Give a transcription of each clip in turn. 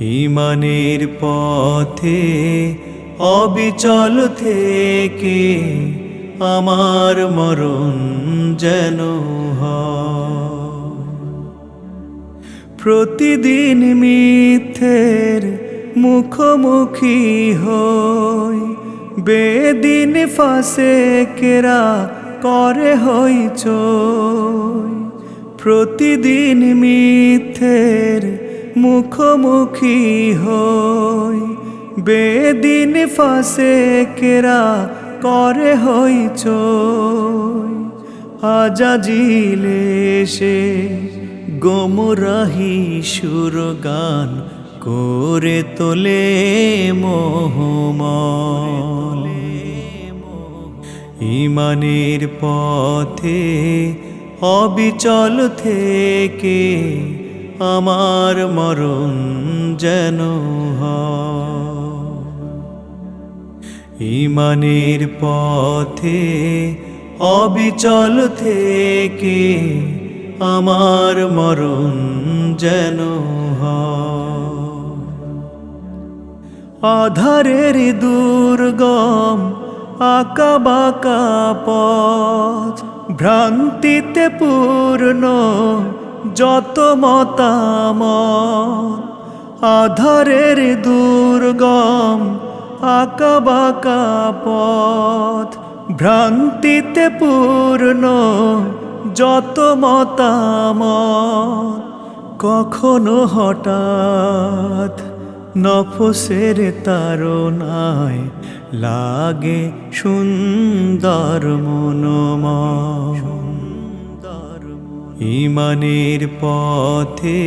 ইমানের পথে অবিচল থেকে আমার মরণ যেন প্রতিদিন মিথ্যের মুখোমুখি হই, বেদিন ফাঁসে কেরা করে হইচ প্রতিদিন মিথ্যের মুখোমুখি হই, বেদিন ফাঁসে কেরা করে হইচ আজাজিলে সে গোমরাহি সুর গান করে তোলে মোহমলে। ইমানের পথে অবিচল থেকে আমার মরণ যেন ইমানের পথে, অবিচল থেকে আমার মরণ যেন আধারের দুর্গম আঁকা বাঁকা পথ, ভ্রান্তিতে পূর্ণ যত মতাম আধারের দুর্গম, আঁকাবাঁকা পথ, ভ্রান্তিতে পূর্ণ যত মতামত, কখনো হঠাৎ নফসের তারনায় লাগে সুন্দর মনোময় ইমানের পথে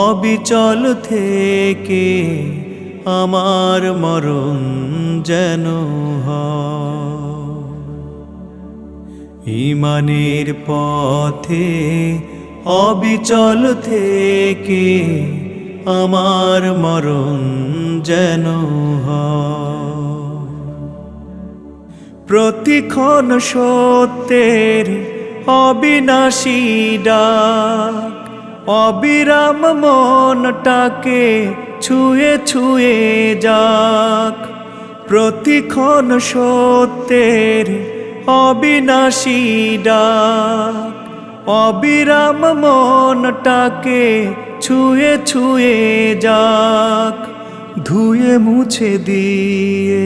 অবিচল থেকে আমার মরণ যেন ইমানের পথে অবিচল থেকে আমার মরণ যেন প্রতিক্ষণ সত্যের অবিনাশী ডাক, অবিরাম মনটাকে ছুঁয়ে ছুঁয়ে যাক। প্রতিক্ষণ সত্যের অবিনাশী ডাক, অবিরাম মনটাকে ছুঁয়ে ছুঁয়ে যাক। ধুয়ে মুছে দিয়ে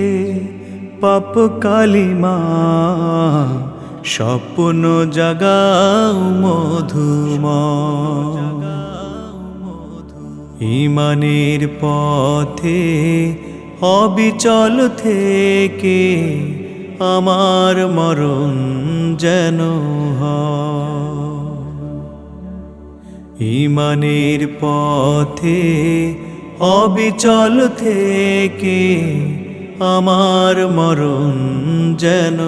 পাপ কালিমা স্বপ্ন জাগাও মধুমা ইমানের পথে অবিচল থেকে আমার মরণ যেন ইমানের পথে অবিচল থেকে আমার মরণ যেন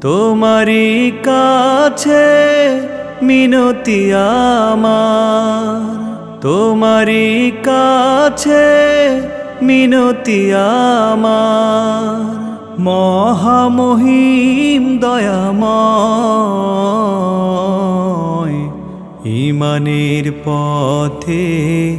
তোমারই কাছে মিনতি আমার। তোমারই কাছে মিনতি আমার। মহামহিম দয়াময়, ইমানের পথে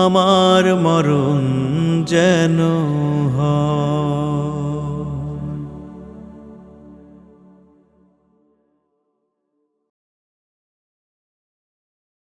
আমার মরণ যেন হয়।